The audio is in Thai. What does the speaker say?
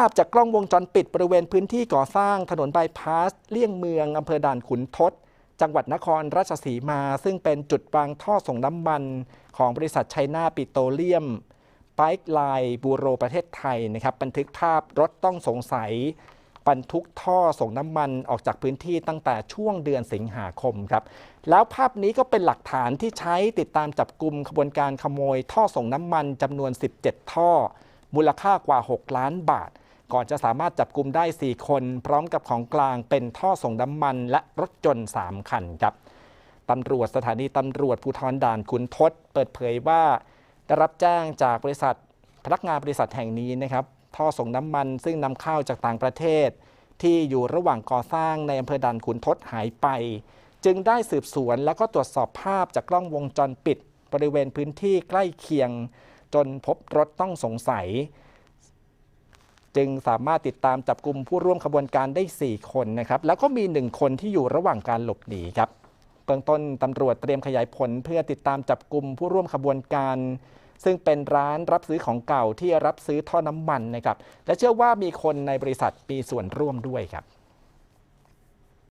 าพจากกล้องวงจรปิดบริเวณพื้นที่ก่อสร้างถนนบายพาส เลี่ยงเมืองอำเภอด่านขุนทด จังหวัดนครราชสีมา ซึ่งเป็นจุดวางท่อส่งน้ำมันของบริษัทไชน่าปิโตรเลียมไบค์ไลน์บูโรประเทศไทยนะครับบันทึกภาพรถต้องสงสัยบรรทุกท่อส่งน้ำมันออกจากพื้นที่ตั้งแต่ช่วงเดือนสิงหาคมครับ แล้วภาพนี้ก็เป็นหลักฐานที่ใช้ติดตามจับกลุ่มขบวนการขโมยท่อส่งน้ำมันจำนวน 17 ท่อ มูลค่ากว่า 6 ล้านบาท ก่อนจะสามารถจับกลุ่มได้ 4 คน พร้อมกับของกลางเป็นท่อส่งน้ำมันและรถยนต์3คันครับตำรวจสถานีตำรวจภูธรด่านขุนทดเปิดเผยว่าได้รับแจ้งจากบริษัทพนักงานบริษัทแห่งนี้นะครับท่อส่งน้ำมันซึ่งนำเข้าจากต่างประเทศ ที่อยู่ระหว่างก่อสร้างในอำเภอด่านขุนทดหายไป จึงได้สืบสวนแล้วก็ตรวจสอบภาพจากกล้องวงจรปิด บริเวณพื้นที่ใกล้เคียง จนพบรถต้องสงสัย จึงสามารถติดตามจับกลุ่มผู้ร่วมขบวนการได้ 4 คนนะครับแล้วก็มี 1 คนที่อยู่ระหว่างการหลบหนีครับเบื้องต้นตำรวจเตรียมขยายผลเพื่อติดตามจับกลุ่มผู้ร่วมขบวนการซึ่งเป็นร้านรับซื้อของเก่าที่รับซื้อท่อน้ำมันนะครับ และเชื่อว่ามีคนในบริษัทมีส่วนร่วมด้วยครับ